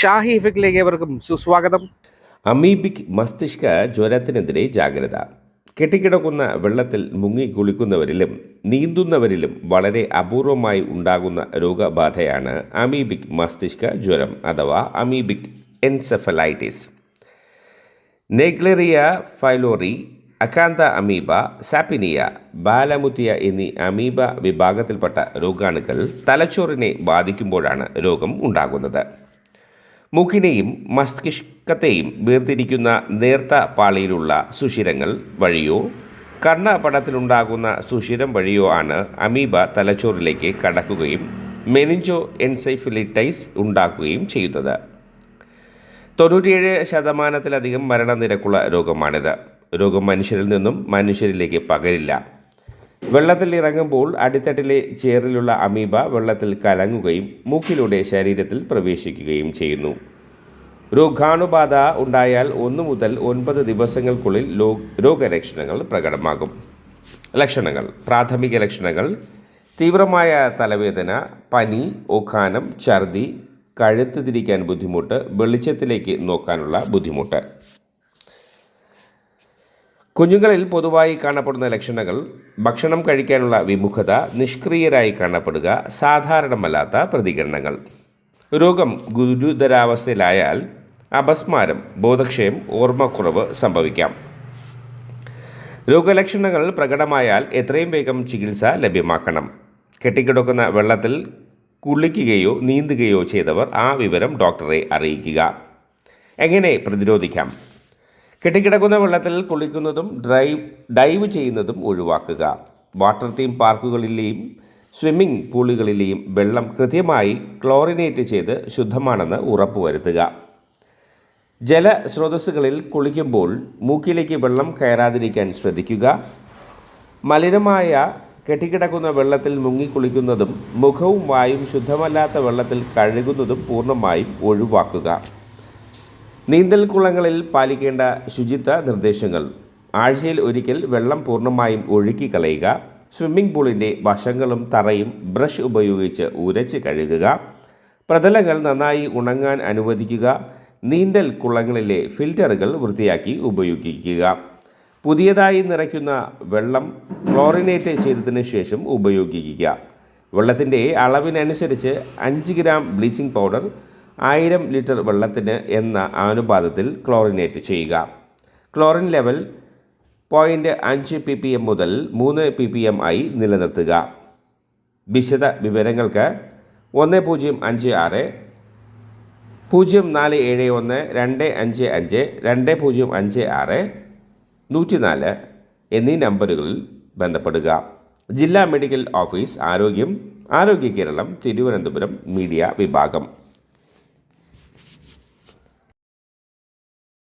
ഷാഹി ഇഫക്റ്റിലേക്ക് ഏവർക്കും സുസ്വാഗതം. അമീബിക് മസ്തിഷ്ക ജ്വരത്തിനെതിരെ ജാഗ്രത. കെട്ടിക്കിടക്കുന്ന വെള്ളത്തിൽ മുങ്ങി കുളിക്കുന്നവരിലും നീന്തുന്നവരിലും വളരെ അപൂർവമായി ഉണ്ടാകുന്ന രോഗബാധയാണ് അമീബിക് മസ്തിഷ്ക ജ്വരം അഥവാ amoebic encephalitis. Naegleria fowleri Acanthamoeba Sappinia Balamuthia എന്നീ അമീബ വിഭാഗത്തിൽപ്പെട്ട രോഗാണുക്കൾ തലച്ചോറിനെ ബാധിക്കുമ്പോഴാണ് രോഗം ഉണ്ടാകുന്നത്. മൂക്കിനെയും മസ്തിഷ്കത്തെയും വേർതിരിക്കുന്ന നേർത്ത പാളിയിലുള്ള സുഷിരങ്ങൾ വഴിയോ? കർണപടത്തിലുണ്ടാകുന്ന സുഷിരം വഴിയോ ആണ് അമീബ തലച്ചോറിലേക്ക് കടക്കുകയും മെനിഞ്ചോ എൻസൈഫിലിറ്റൈസ് ഉണ്ടാക്കുകയും ചെയ്യുന്നത്. തൊണ്ണൂറ്റിയേഴ് ശതമാനത്തിലധികം മരണനിരക്കുള്ള രോഗമാണിത്. രോഗം മനുഷ്യരിൽ നിന്നും മനുഷ്യരിലേക്ക് പകരില്ല. വെള്ളത്തിൽ ഇറങ്ങുമ്പോൾ അടിത്തട്ടിലെ ചേറിലുള്ള അമീബ വെള്ളത്തിൽ കലങ്ങുകയും മൂക്കിലൂടെ ശരീരത്തിൽ പ്രവേശിക്കുകയും ചെയ്യുന്നു. രോഗാണുബാധ ഉണ്ടായാൽ ഒന്ന് മുതൽ ഒൻപത് ദിവസങ്ങൾക്കുള്ളിൽ രോഗലക്ഷണങ്ങൾ പ്രകടമാകും. ലക്ഷണങ്ങൾ പ്രാഥമിക ലക്ഷണങ്ങൾ തീവ്രമായ തലവേദന പനി ഓക്കാനം ഛർദി കഴുത്ത് തിരിക്കാൻ ബുദ്ധിമുട്ട് വെളിച്ചത്തിലേക്ക് നോക്കാനുള്ള ബുദ്ധിമുട്ട്. കുഞ്ഞുങ്ങളിൽ പൊതുവായി കാണപ്പെടുന്ന ലക്ഷണങ്ങൾ ഭക്ഷണം കഴിക്കാനുള്ള വിമുഖത നിഷ്ക്രിയരായി കാണപ്പെടുക സാധാരണമല്ലാത്ത പ്രതികരണങ്ങൾ. രോഗം ഗുരുതരാവസ്ഥയിലായാൽ അപസ്മാരം ബോധക്ഷയം ഓർമ്മക്കുറവ് സംഭവിക്കാം. രോഗലക്ഷണങ്ങൾ പ്രകടമായാൽ എത്രയും വേഗം ചികിത്സ ലഭ്യമാക്കണം. കെട്ടിക്കിടക്കുന്ന വെള്ളത്തിൽ കുളിക്കുകയോ നീന്തുകയോ ചെയ്തവർ ആ വിവരം ഡോക്ടറെ അറിയിക്കുക. എങ്ങനെ പ്രതിരോധിക്കാം? കെട്ടിക്കിടക്കുന്ന വെള്ളത്തിൽ കുളിക്കുന്നതും ഡ്രൈവ് ഡൈവ് ചെയ്യുന്നതും ഒഴിവാക്കുക. വാട്ടർ തീം പാർക്കുകളിലെയും സ്വിമ്മിംഗ് പൂളുകളിലെയും വെള്ളം കൃത്യമായി ക്ലോറിനേറ്റ് ചെയ്ത് ശുദ്ധമാണെന്ന് ഉറപ്പുവരുത്തുക. ജലസ്രോതസ്സുകളിൽ കുളിക്കുമ്പോൾ മൂക്കിലേക്ക് വെള്ളം കയറാതിരിക്കാൻ ശ്രദ്ധിക്കുക. മലിനമായ കെട്ടിക്കിടക്കുന്ന വെള്ളത്തിൽ മുങ്ങിക്കുളിക്കുന്നതും മുഖവും വായും ശുദ്ധമല്ലാത്ത വെള്ളത്തിൽ കഴുകുന്നതും പൂർണമായും ഒഴിവാക്കുക. നീന്തൽ കുളങ്ങളിൽ പാലിക്കേണ്ട ശുചിത്വ നിർദ്ദേശങ്ങൾ. ആഴ്ചയിൽ ഒരിക്കൽ വെള്ളം പൂർണമായും ഒഴുക്കി കളയുക. സ്വിമ്മിംഗ് പൂളിന്റെ വശങ്ങളും തറയും ബ്രഷ് ഉപയോഗിച്ച് ഉരച്ച് കഴുകുക. പ്രതലങ്ങൾ നന്നായി ഉണങ്ങാൻ അനുവദിക്കുക. നീന്തൽ കുളങ്ങളിലെ ഫിൽറ്ററുകൾ വൃത്തിയാക്കി ഉപയോഗിക്കുക. പുതിയതായി നിറയ്ക്കുന്ന വെള്ളം ക്ലോറിനേറ്റ് ചെയ്തതിന് ശേഷം ഉപയോഗിക്കുക. വെള്ളത്തിന്റെ അളവിനനുസരിച്ച് അഞ്ച് ഗ്രാം ബ്ലീച്ചിങ് പൗഡർ ആയിരം ലിറ്റർ വെള്ളത്തിന് എന്ന അനുപാതത്തിൽ ക്ലോറിനേറ്റ് ചെയ്യുക. ക്ലോറിൻ ലെവൽ പോയിന്റ് അഞ്ച് പി പി എം മുതൽ മൂന്ന് പി പി എം ആയി നിലനിർത്തുക. വിശദ വിവരങ്ങൾക്ക് ഒന്ന് പൂജ്യം അഞ്ച് ആറ് പൂജ്യം നാല് ഏഴ് ഒന്ന് രണ്ട് അഞ്ച് അഞ്ച് രണ്ട് പൂജ്യം അഞ്ച് ആറ് നൂറ്റിനാല് എന്നീ നമ്പറുകളിൽ ബന്ധപ്പെടുക. ജില്ലാ മെഡിക്കൽ ഓഫീസ് ആരോഗ്യം ആരോഗ്യ കേരളം തിരുവനന്തപുരം മീഡിയ വിഭാഗം.